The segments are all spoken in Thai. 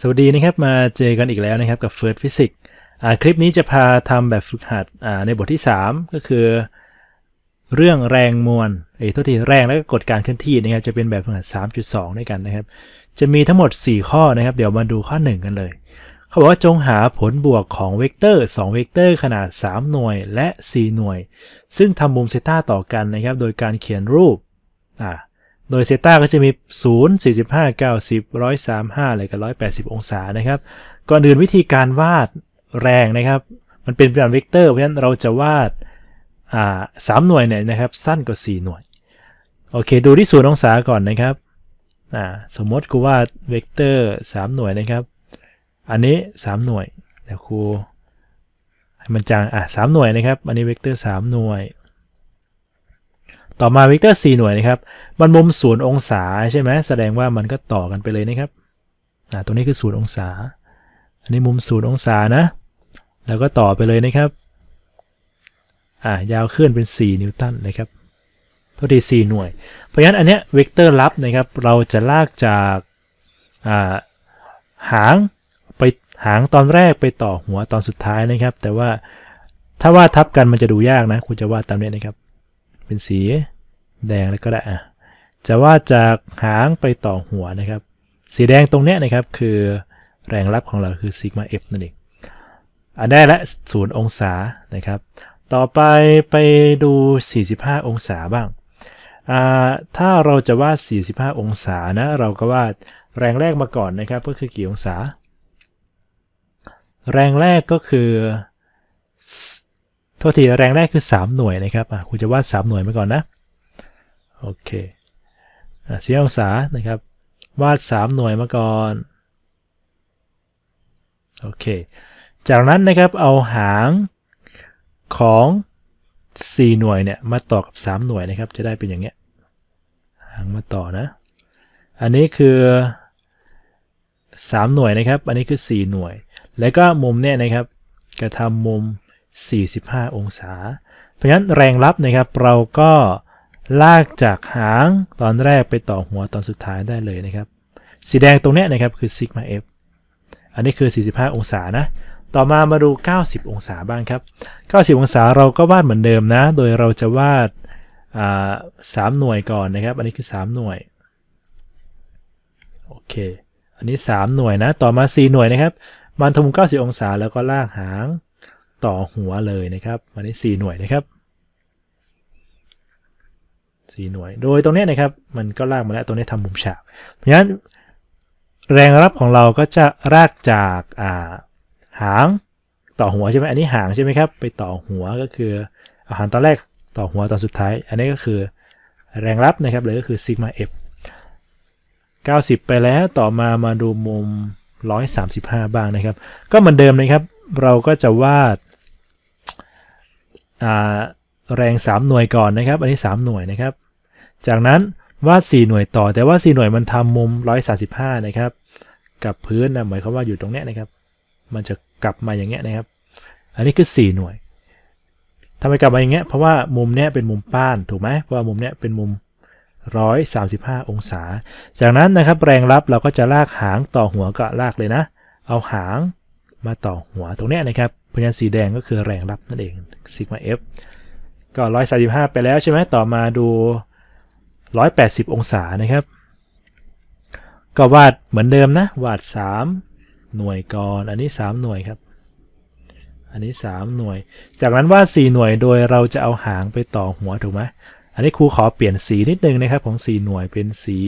สวัสดีนะครับ มาเจอกันอีกแล้วนะครับกับ First Physics คลิปนี้จะพาทำแบบฝึกหัดในบทที่ 3 ก็คือ เรื่องแรงมวลเอ้ยโทษทีแรงและก็กฎการเคลื่อนที่นะครับจะเป็นแบบฝึกหัด 3.2 ด้วยกันนะครับ จะมีทั้งหมด 4 ข้อนะครับ เดี๋ยวมาดูข้อ 1 กันเลย เขาบอกว่าจงหาผลบวกของเวกเตอร์2เวกเตอร์ขนาด 3 หน่วยและ 4 หน่วย ซึ่งทำมุมเซต้าต่อกันนะครับ โดยการเขียนรูปอ่า โดยเซต้าก็จะมี 0 45 90 135อะไรกับ 180 องศานะครับ ก่อนอื่นวิธีการวาดแรงนะครับ มันเป็นแบบเวกเตอร์ เพราะฉะนั้นเราจะวาดาสามหน่วยเนี่ยนะครับ สั้นกว่า 4 หน่วย โอเค ดูที่ศูนย์องศาก่อนนะครับสมมติกูวาดเวกเตอร์ 3 หน่วยนะครับ อันนี้ 3 หน่วยเดี๋ยวครูให้มันจางอะสามหน่วยนะครับ อันนี้เวกเตอร์ 3 หน่วย ต่อมาเวกเตอร์ 4 หน่วยนะครับ มันมุมศูนย์องศาใช่ไหมแสดงว่ามันก็ต่อกันไปเลยนะครับอ่าตรงนี้คือศูนย์องศา อันนี้มุมศูนย์องศานะ แล้วก็ต่อไปเลยนะครับอ่ายาวขึ้นเป็น 4 นิวตันนะครับเท่าที4หน่วย เพราะฉะนั้นอันเนี้ยเวกเตอร์ลับนะครับ เราจะลากจากอ่าหางไปหางตอนแรกไปต่อหัวตอนสุดท้ายนะครับ แต่ว่าถ้าวาดทับกันมันจะดูยากนะคุณจะวาดตามนี้นะครับ เป็นสีแดงแล้วก็ได้อะจะวาดจากหางไปต่อหัวนะครับ สีแดงตรงเนี้ยนะครับคือแรงรับของเราคือซิกมา f นั่นเองอันได้ละศูนย์องศานะครับ ต่อไปไปดู 45 องศาบ้างอ่าถ้าเราจะวาด 45 องศานะเราก็วาดแรงแรกมาก่อนนะครับ ก็คือกี่องศา แรงแรกก็คือ โทษทีแรงแรกคือ 3 หน่วยนะครับอะคุณจะวาด 3 หน่วยมาก่อนนะ โอเคอะสี่องศานะครับ วาด 3 หน่วยมาก่อน โอเค จากนั้นนะครับเอาหางของ 4 หน่วยเนี่ยมาต่อกับ 3 หน่วยนะครับ จะได้เป็นอย่างเงี้ย หางมาต่อนะ อันนี้คือ 3 หน่วยนะครับ อันนี้คือ 4 หน่วย แล้วก็มุมเนี่ยนะครับ กระทำมุม 45 องศา เพราะฉะนั้นแรงรับนะครับเราก็ลากจากหางตอนแรกไปต่อหัวตอนสุดท้ายได้เลยนะครับ สีแดงตรงเนี้ยนะครับคือซิกมา f อันนี้คือ 45 องศานะ ต่อมามาดู 90 องศาบ้างครับ 90 องศาเราก็วาดเหมือนเดิมนะ โดยเราจะวาดาสามหน่วยก่อนนะครับ อันนี้คือ 3 หน่วย โอเค อันนี้ 3 หน่วยนะ ต่อมา 4 หน่วยนะครับ มันทำมุม90 องศาแล้วก็ลากหาง ต่อหัวเลยนะครับอันนี้4หน่วยนะครับ4หน่วย โดยตรงนี้นะครับ มันก็ลากมาแล้วตรงนี้ทำมุมฉาก เพราะฉะนั้นแรงรับของเราก็จะรากจากาหางต่อหัวใช่ไหมอันนี้หางใช่ไหมครับ ไปต่อหัวก็คืออาหารตอนแรกต่อหัวตอนสุดท้าย อันนี้ก็คือแรงรับนะครับเลยก็คือซิกมา f 90 ไปแล้วต่อมามาดูมุม 135 บ้างนะครับ ก็เหมือนเดิมนะครับ เราก็จะวาด แรง 3 หน่วยก่อนนะครับ อันนี้ 3 หน่วยนะครับ จากนั้นวาด 4 หน่วยต่อ แต่ว่า 4 หน่วยมันทำมุม 135 นะครับ กับพื้นนะหมายความว่าอยู่ตรงเนี้ยนะครับ มันจะกลับมาอย่างเงี้ยนะครับ อันนี้คือ 4 หน่วยทำไมกลับมาอย่างเงี้ย เพราะว่ามุมเนี้ยเป็นมุมป้าน ถูกไหมเพราะว่ามุมเนี้ยเป็นมุม 135 องศา จากนั้นนะครับแรงรับเราก็จะลากหางต่อหัวก็ลากเลยนะ เอาหางมาต่อหัวตรงเนี้ยนะครับ เพราะฉะนั้นสีแดงก็คือแรงรับนั่นเองซิกมา f ก็ 135 ไปแล้วใช่ไหมต่อมาดู 180 องศานะครับ ก็วาดเหมือนเดิมนะ วาด 3 หน่วยก่อน อันนี้ 3 หน่วยครับ อันนี้ 3 หน่วย จากนั้นวาด 4 หน่วยโดยเราจะเอาหางไปต่อหัวถูกไหมอันนี้ครูขอเปลี่ยนสีนิดนึงนะครับ ของ 4 หน่วยเป็นสี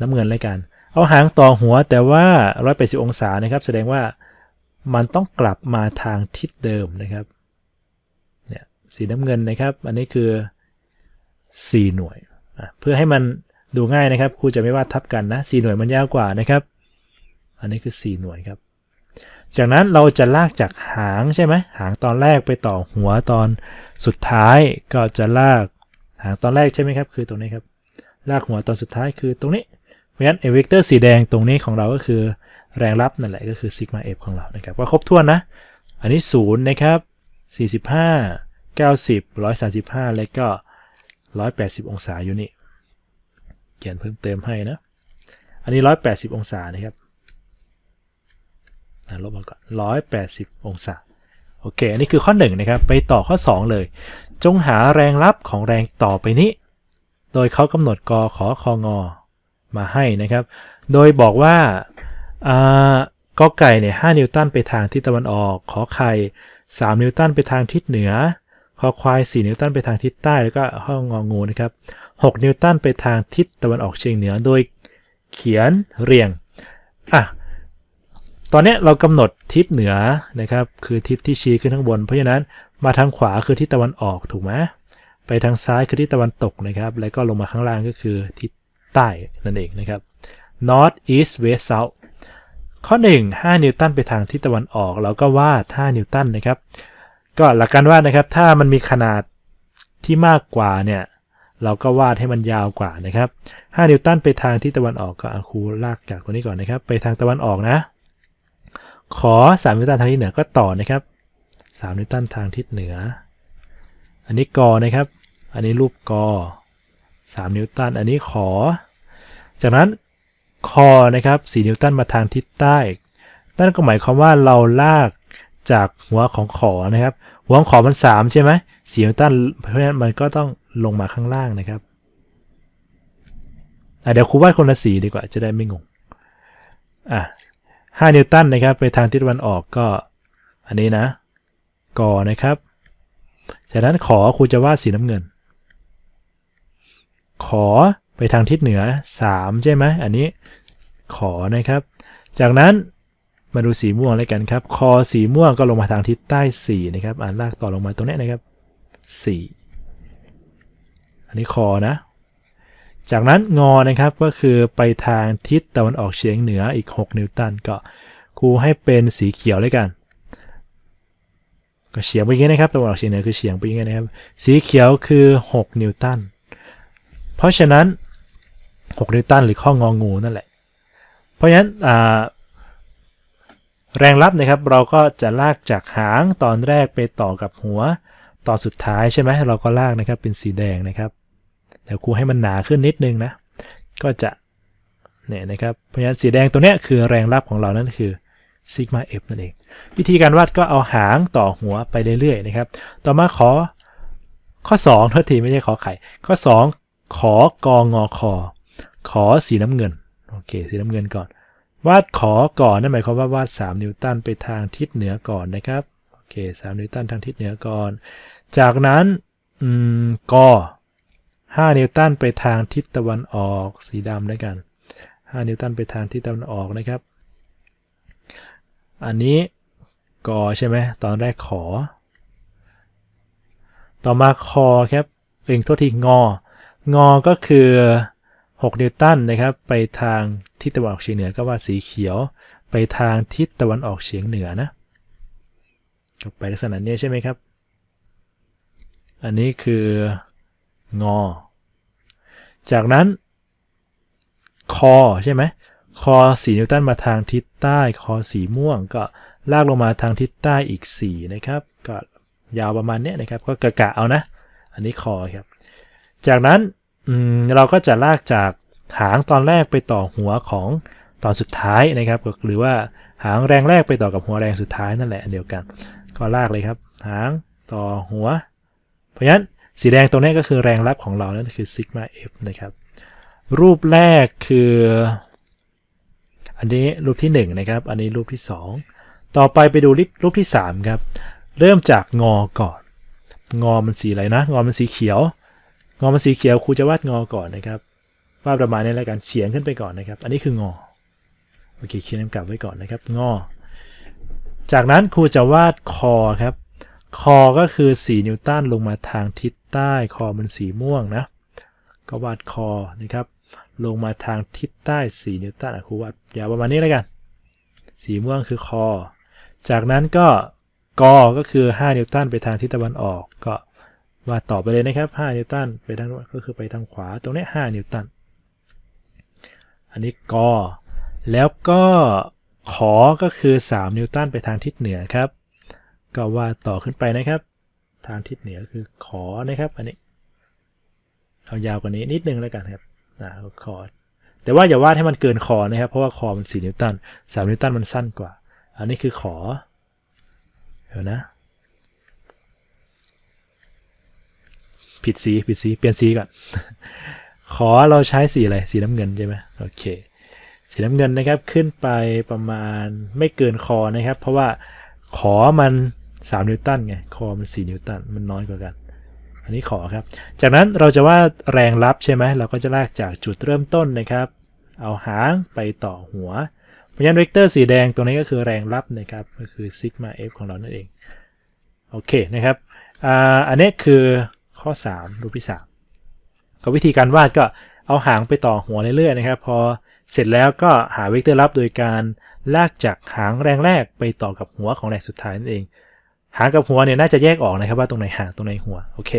น้ำเงินเลยกัน เอาหางต่อหัวแต่ว่า 180 องศานะครับ แสดงว่า มันต้องกลับมาทางทิศเดิมนะครับเนี่ยสีน้ำเงินนะครับ อันนี้คือ 4 หน่วย เพื่อให้มันดูง่ายนะครับครูจะไม่วาดทับกันนะ4หน่วยมันยาวกว่านะครับ อันนี้คือ 4 หน่วยครับ จากนั้นเราจะลากจากหางใช่ไหมหางตอนแรกไปต่อหัวตอนสุดท้ายก็จะลากหางตอนแรกใช่ไหมครับคือตรงนี้ครับลากหัวตอนสุดท้ายคือตรงนี้เพราะฉะนั้นเอเวกเตอร์สีแดงตรงนี้ของเราก็คือ แรงรับนั่นแหละก็คือซิกมา f ของเรานะครับก็ครบถ้วนนะ อันนี้ 0 นะครับ 45 90 135 แล้วก็ 180 องศาอยู่นี่ เขียนเพิ่มเติมให้นะ อันนี้ 180 องศานะครับลบมาก่อน 180 องศา โอเค อันนี้คือข้อ 1 นะครับ ไปต่อข้อ 2 เลย จงหาแรงลับของแรงต่อไปนี้ โดยเขากำหนดกขอคองอมาให้นะครับ โดยบอกว่า กอไก่เนี่ย5นิวตันไปทางทิศตะวันออก ขอไข่3นิวตันไปทางทิศเหนือ คอควาย4นิวตันไปทางทิศใต้ แล้วก็ห้องงองูนะครับ6นิวตันไปทางทิศตะวันออกเฉียงเหนือ โดยเขียนเรียง อะ ตอนนี้เรากำหนดทิศเหนือนะครับ คือทิศที่ชี้ขึ้นข้างบน เพราะฉะนั้นมาทางขวาคือทิศตะวันออกถูกไหมไปทางซ้ายคือทิศตะวันตกนะครับ แล้วก็ลงมาข้างล่างก็คือทิศใต้นั่นเองนะครับ north east west south ข้อ 1 5 นิวตันไปทางทิศตะวันออก เราก็วาด 5 นิวตันนะครับ ก็หลักการวาดนะครับ ถ้ามันมีขนาดที่มากกว่าเนี่ย เราก็วาดให้มันยาวกว่านะครับ 5 นิวตันไปทางทิศตะวันออกก็อครูลากจากตัวนี้ก่อนนะครับ ไปทางตะวันออกนะ ขอ 3 นิวตันทางทิศเหนือก็ต่อนะครับ 3 นิวตันทางทิศเหนือ อันนี้กอนะครับ อันนี้รูปกอ3 นิวตัน อันนี้ขอ จากนั้น คอนะครับ4นิวตันมาทางทิศใต้ นั่นก็หมายความว่าเราลากจากหัวของขอนะครับ หัวของขอมัน 3 ใช่ไหม4นิวตันเพราะฉะนั้นมันก็ต้องลงมาข้างล่างนะครับเดี๋ยวครูวาดคนละสีดีกว่าจะได้ไม่งงอะ5นิวตันนะครับไปทางทิศตะวันออกก็ อันนี้นะกอนะครับจากนั้นขอครูจะวาดสีน้ำเงิน ขอ ไปทางทิศเหนือ 3 ใช่ไหมอันนี้ขอนะครับ จากนั้นมาดูสีม่วงเลยกันครับ คอสีม่วงก็ลงมาทางทิศใต้ 4 นะครับ อ่านลากต่อลงมาตรงนี้นะครับ 4 อันนี้คอนะ จากนั้นงอนะครับก็คือไปทางทิศตะวันออกเฉียงเหนืออีก 6 นิวตันก็ครูให้เป็นสีเขียวเลยกัน ก็เฉียงไปอย่างนี้นะครับตะวันออกเฉียงเหนือคือเฉียงไปอย่างนี้นะครับ สีเขียวคือ 6 นิวตัน เพราะฉะนั้น 6 นิวตันหรือข้ององูนั่นแหละ เพราะฉะนั้นแรงรับนะครับเราก็จะลากจากหางตอนแรกไปต่อกับหัวตอนสุดท้ายใช่ไหมเราก็ลากนะครับเป็นสีแดงนะครับเดี๋ยวครูให้มันหนาขึ้นนิดนึงนะก็จะเนี่ยนะครับเพราะฉะนั้นสีแดงตัวเนี้ยคือแรงรับของเรานั่นคือซิกมา f นั่นเอง วิธีการวาดก็เอาหางต่อหัวไปเรื่อยๆนะครับ ต่อมาขอข้อ2โทษทีไม่ใช่ขอไข่ ข้อ 2 ขอกองอคอ ขอสีน้ำเงิน โอเค สีน้ำเงินก่อน วาดขอก่อนนั่นหมายความว่าวาด 3 นิวตันไปทางทิศเหนือก่อนนะครับ โอเค3นิวตันทางทิศเหนือก่อน จากนั้นอืมกอ5นิวตันไปทางทิศตะวันออกสีดำด้วยกัน 5 นิวตันไปทางทิศตะวันออกนะครับ อันนี้กอใช่ไหมตอนแรกขอ ต่อมาคอครับเองโทษทีงอ งอก็คือ 6 นิวตันนะครับ ไปทางทิศตะวันออกเฉียงเหนือก็ว่าสีเขียว ไปทางทิศตะวันออกเฉียงเหนือนะก็ไปลักษณะนี้ใช่ไหมครับ อันนี้คืองอ จากนั้นคอใช่ไหมคอสีนิวตันมาทางทิศใต้ คอสีม่วงก็ลากลงมาทางทิศใต้อีก 4 นะครับ ก็ยาวประมาณนี้นะครับ ก็กะกะเอานะ อันนี้คอครับ จากนั้น เราก็จะลากจากหางตอนแรกไปต่อหัวของตอนสุดท้ายนะครับ หรือว่าหางแรงแรกไปต่อกับหัวแรงสุดท้ายนั่นแหละเดียวกัน ก็ลากเลยครับ หางต่อหัว เพราะฉะนั้นสีแดงตรงนี้ก็คือแรงรับของเรานั่นคือซิกมา f นะครับ รูปแรกคือ อันนี้รูปที่1นะครับ อันนี้รูปที่ 2 ต่อไปไปดูรูปที่3ครับ เริ่มจากงอก่อน งอมันสีอะไรนะ งอมันสีเขียว งอมันสีเขียวครูจะวาดงอก่อนนะครับวาดประมาณนี้แล้วกันเฉียงขึ้นไปก่อนนะครับ อันนี้คืองอโอเคเขียนกลับไว้ก่อนนะครับ งอ จากนั้นครูจะวาดคอครับ คอก็คือ4นิวตันลงมาทางทิศใต้คอมันสีม่วงนะ ก็วาดคอนะครับ ลงมาทางทิศใต้4นิวตันครูวาดยาวประมาณนี้แล้วกัน สีม่วงคือคอ จากนั้นก็กอก็คือ 5 นิวตันไปทางทิศตะวันออก ก็ ว่าต่อไปเลยนะครับ 5 นิวตันไปทางก็คือไปทางขวาตรงนี้ 5 นิวตัน อันนี้กอแล้วก็ขอก็คือ 3 นิวตันไปทางทิศเหนือครับ ก็ว่าต่อขึ้นไปนะครับ ทางทิศเหนือคือขอนะครับ อันนี้เอายาวกว่านี้นิดนึงแล้วกันครับนะคอแต่ว่าอย่าวาดให้มันเกินคอนะครับ เพราะว่าคอมัน 4 นิวตัน 3 นิวตันมันสั้นกว่า อันนี้คือขอเดี๋ยวนะ ผิดสีผิดสีเปลี่ยนสีก่อน ขอเราใช้สีอะไรสีน้ำเงินใช่ไหมโอเค สีน้ำเงินนะครับขึ้นไปประมาณไม่เกินคอนะครับ เพราะว่าขอมัน 3 นิวตันไงคอมัน4นิวตันมันน้อยกว่ากัน อันนี้ขอครับ จากนั้นเราจะว่าแรงรับใช่ไหมเราก็จะลากจากจุดเริ่มต้นนะครับ เอาหางไปต่อหัวเพราะฉะนั้นเวกเตอร์สีแดงตรงนี้ก็คือแรงรับนะครับก็คือซิกมา f ของเรานั่นเองโอเคนะครับอ่าอันนี้คือ ข้อ 3 รูปที่ 3 ก็วิธีการวาดก็เอาหางไปต่อหัวเรื่อยๆนะครับ พอเสร็จแล้วก็หาเวกเตอร์ลับโดยการลากจากหางแรงแรกไปต่อกับหัวของแรงสุดท้ายนั่นเอง หางกับหัวเนี่ยน่าจะแยกออกนะครับว่าตรงไหนหางตรงไหนหัวโอเค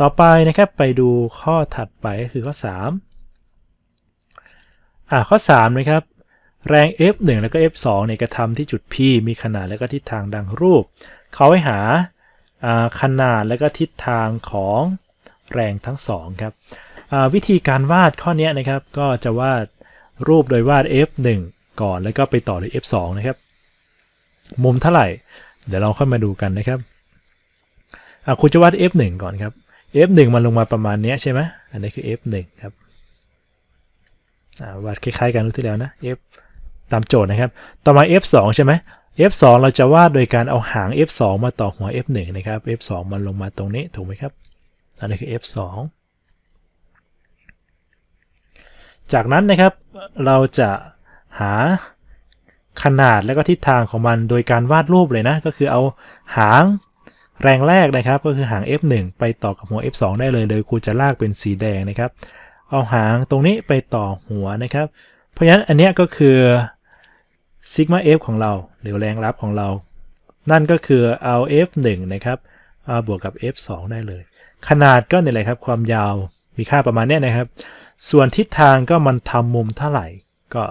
ต่อไปนะครับไปดูข้อถัดไปก็คือข้อ 3 อ่าข้อ 3 นะครับแรง F1 แล้วก็ F2 เนี่ยกระทำที่จุด P มีขนาดและก็ทิศทางดังรูป เขาให้หาอ่า ขนาดและก็ทิศทางของแรงทั้งสองครับวิธีการวาดข้อนี้นะครับก็จะวาดรูปโดยวาด F1 ก่อนแล้วก็ไปต่อด้วย F2 นะครับ มุมเท่าไหร่ เดี๋ยวเราค่อยมาดูกันนะครับคุณจะวาด F1 ก่อนครับ F1 มันลงมาประมาณนี้ใช่ไหมอันนี้คือ F1 ครับวาดคล้ายๆกันรู้ที่แล้วนะ F ตามโจทย์นะครับ ต่อมา F2 ใช่ไหม F2 เราจะวาดโดยการเอาหาง F2 มาต่อหัว F1 นะครับ F2 มันลงมาตรงนี้ถูกไหมครับอันนี้คือ F2 จากนั้นนะครับเราจะหาขนาดและก็ทิศทางของมันโดยการวาดรูปเลยนะ ก็คือเอาหางแรงแรกนะครับ ก็คือหาง F1 ไปต่อกับหัว F2 ได้เลย โดยครูจะลากเป็นสีแดงนะครับ เอาหางตรงนี้ไปต่อหัวนะครับ เพราะฉะนั้นอันนี้ก็คือ ซิกมา f ของเราหรือแรงรับของเรา นั่นก็คือเอา f1 นะครับเอาบวกกับ f2 ได้เลย ขนาดก็เนี่ยแหละครับ ความยาวมีค่าประมาณเนี้ยนะครับ ส่วนทิศทางก็มันทำมุมเท่าไหร่ ก็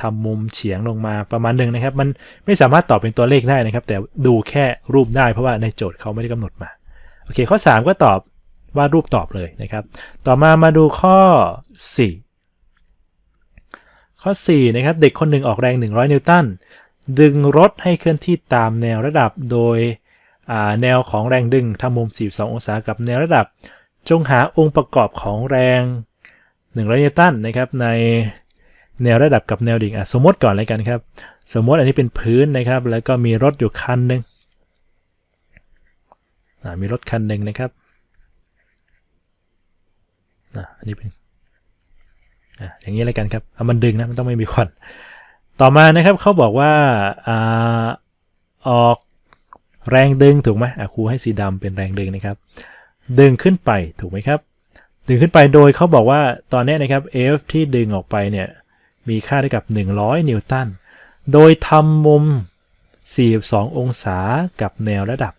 ทำมุมเฉียงลงมาประมาณหนึ่งนะครับ มันไม่สามารถตอบเป็นตัวเลขได้นะครับ แต่ดูแค่รูปได้เพราะว่าในโจทย์เขาไม่ได้กำหนดมา โอเค ข้อ 3 ก็ตอบวาดรูปตอบเลยนะครับ ต่อมามาดูข้อ 4 ข้อ4นะครับเด็กคนหนึ่งออกแรง 100 นิวตันดึงรถให้เคลื่อนที่ตามแนวระดับโดยแนวของแรงดึงทำมุม 42 องศากับแนวระดับ จงหาองค์ประกอบของแรง 100 นิวตันนะครับในแนวระดับกับแนวดิ่งสมมติก่อนเลยกันครับ สมมติอันนี้เป็นพื้นนะครับ แล้วก็มีรถอยู่คันหนึ่งมีรถคันหนึ่งนะครับอันนี้เป็น ออย่างนี้เลยกันครับเอามันดึงนะมันต้องไม่มีควันต่อมานะครับเขาบอกว่าอออกแรงดึงถูกไหมครูให้สีดำเป็นแรงดึงนะครับ ดึงขึ้นไปถูกไหมครับ ดึงขึ้นไปโดยเขาบอกว่าตอนนี้นะครับ F ที่ดึงออกไปเนี่ยมีค่าเท่ากับ 100 นิวตัน โดยทำมุม 42 องศากับแนวระดับ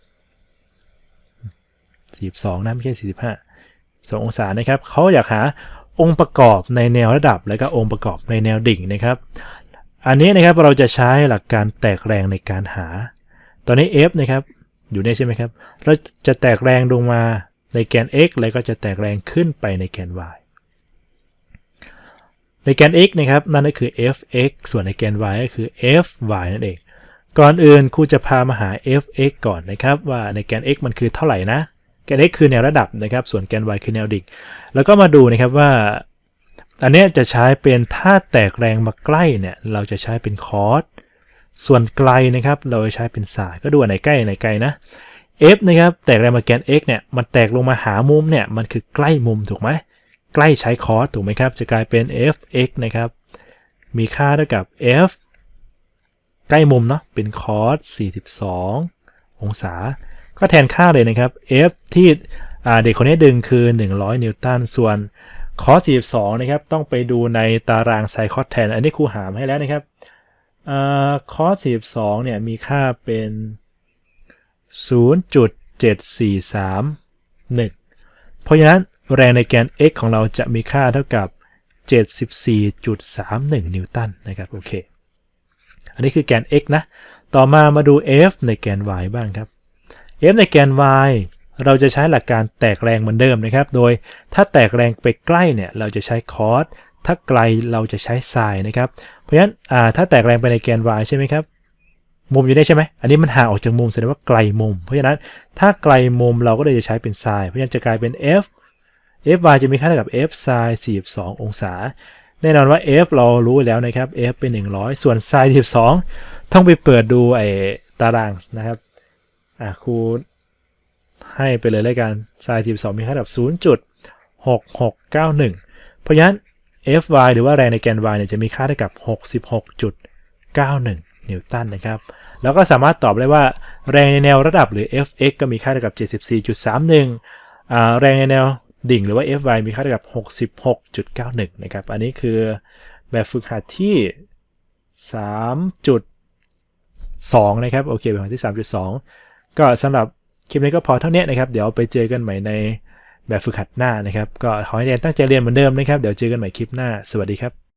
42 นะไม่ใช่ 45 2 องศานะครับเขาอยากหา องค์ประกอบในแนวระดับ และก็องค์ประกอบในแนวดิ่งนะครับ อันนี้นะครับเราจะใช้หลักการแตกแรงในการหา ตอนนี้ F นะครับอยู่นี่ใช่ไหมครับเราจะแตกแรงลงมาในแกน x แล้วก็จะแตกแรงขึ้นไปในแกน y ในแกน x นะครับนั่นก็คือ f(x) ส่วนในแกน y ก็คือ f(y) นั่นเอง ก่อนอื่นครูจะพามาหา f(x) ก่อนนะครับ ว่าในแกน x มันคือเท่าไหร่นะ แกน x คือแนวระดับนะครับ ส่วนแกน y คือแนวดิ่ง แล้วก็มาดูนะครับว่า อันนี้จะใช้เป็นถ้าแตกแรงมาใกล้เนี่ย เราจะใช้เป็นคอสส่วนไกลนะครับ เราจะใช้เป็นสาย ก็ดูอันไหนใกล้อันไหนไกลนะ f นะครับ แตกแรงมาแกน x เนี่ย มันแตกลงมาหามุมเนี่ย มันคือใกล้มุมถูกไหม ใกล้ใช้คอสถูกไหมครับ จะกลายเป็น f(x) นะครับ มีค่าเท่ากับ f ใกล้มุมเนาะ เป็นคอส42 องศา ก็แทนค่าเลยนะครับ f ที่เด็กคนนี้ดึงคือ 100 นิวตัน ส่วนคอส42 นะครับ ต้องไปดูในตารางไซคอสแทน อันนี้ครูหามให้แล้วนะครับคอส42 เนี่ย มีค่าเป็น 0.7431 เพราะฉะนั้นแรงในแกน x ของเราจะมีค่าเท่ากับ 74.31 นิวตันนะครับ โอเค อันนี้คือแกน x นะ ต่อมามาดู f ในแกน y บ้างครับ f ในแกน y เราจะใช้หลักการแตกแรงเหมือนเดิมนะครับ โดยถ้าแตกแรงไปใกล้เนี่ยเราจะใช้คอสถ้าไกลเราจะใช้ไซน์นะครับ เพราะฉะนั้นถ้าแตกแรงไปในแกน y ใช่ไหมครับ มุมอยู่ได้ใช่ไหม อันนี้มันห่างออกจากมุมแสดงว่าไกลมุม เพราะฉะนั้นถ้าไกลมุมเราก็เลยจะใช้เป็น sin เพราะฉะนั้นจะกลายเป็น f f y จะมีค่าเท่ากับ f sin 42 องศา แน่นอนว่า f เรารู้แล้วนะครับ f เป็น 100 ส่วน sin 42 ต้องไปเปิดดูไอ้ตารางนะครับ อะครูให้ไปเลยแล้วกัน sin 42มีค่าเท่ากับ 0.6691 เพราะฉะนั้น Fy หรือว่าแรงในแกน y เนี่ยจะมีค่าเท่ากับ 66.91 นิวตันนะครับ แล้วก็สามารถตอบได้ว่าแรงในแนวระดับหรือ Fx ก็มีค่าเท่ากับ 74.31อ่าแรงในแนวดิ่งหรือว่า Fy มีค่าเท่ากับ 66.91 นะครับ อันนี้คือแบบฝึกหัดที่ 3.2 นะครับ โอเค แบบฝึกหัดที่ 3.2 ก็สำหรับคลิปนี้ก็พอเท่านี้นะครับ เดี๋ยวไปเจอกันใหม่ในแบบฝึกหัดหน้านะครับ ก็ขอให้เรียนตั้งใจเรียนเหมือนเดิมนะครับ เดี๋ยวเจอกันใหม่คลิปหน้า สวัสดีครับ